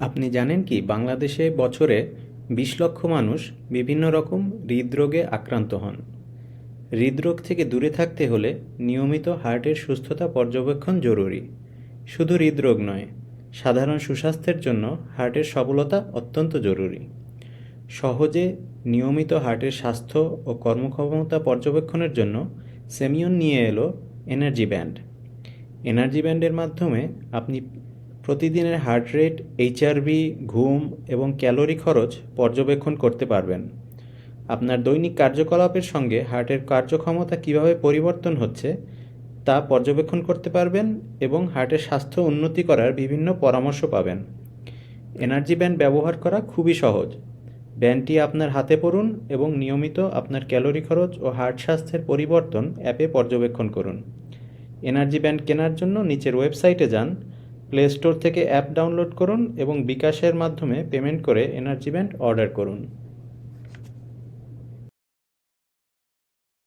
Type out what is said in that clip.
আপনি জানেন কি, বাংলাদেশে বছরে বিশ লক্ষ মানুষ বিভিন্ন রকম হৃদরোগে আক্রান্ত হন। হৃদরোগ থেকে দূরে থাকতে হলে নিয়মিত হার্টের সুস্থতা পর্যবেক্ষণ জরুরি। শুধু হৃদরোগ নয়, সাধারণ সুস্বাস্থ্যের জন্য হার্টের সবলতা অত্যন্ত জরুরি। সহজে নিয়মিত হার্টের স্বাস্থ্য ও কর্মক্ষমতা পর্যবেক্ষণের জন্য সেমিয়ন নিয়ে এলো এনার্জি ব্যান্ড। এনার্জি ব্যান্ডের মাধ্যমে আপনি প্রতিদিনের হার্ট রেট এইচআরভি ঘুম এবং ক্যালোরি খরচ পর্যবেক্ষণ করতে পারবেন। আপনার দৈনিক কার্যকলাপের সঙ্গে হার্টের কার্যক্ষমতা কীভাবে পরিবর্তন হচ্ছে তা পর্যবেক্ষণ করতে পারবেন এবং হার্টের স্বাস্থ্য উন্নতি করার বিভিন্ন পরামর্শ পাবেন। এনার্জি ব্যান্ড ব্যবহার করা খুবই সহজ। ব্যান্ডটি আপনার হাতে পড়ুন এবং নিয়মিত আপনার ক্যালোরি খরচ ও হার্ট স্বাস্থ্যের পরিবর্তন অ্যাপে পর্যবেক্ষণ করুন। এনার্জি ব্যান্ড কেনার জন্য নিচের ওয়েবসাইটে যান প্লে স্টোর থেকে অ্যাপ ডাউনলোড করুন এবং বিকাশের মাধ্যমে পেমেন্ট করে এনার্জি ব্যান্ড অর্ডার করুন।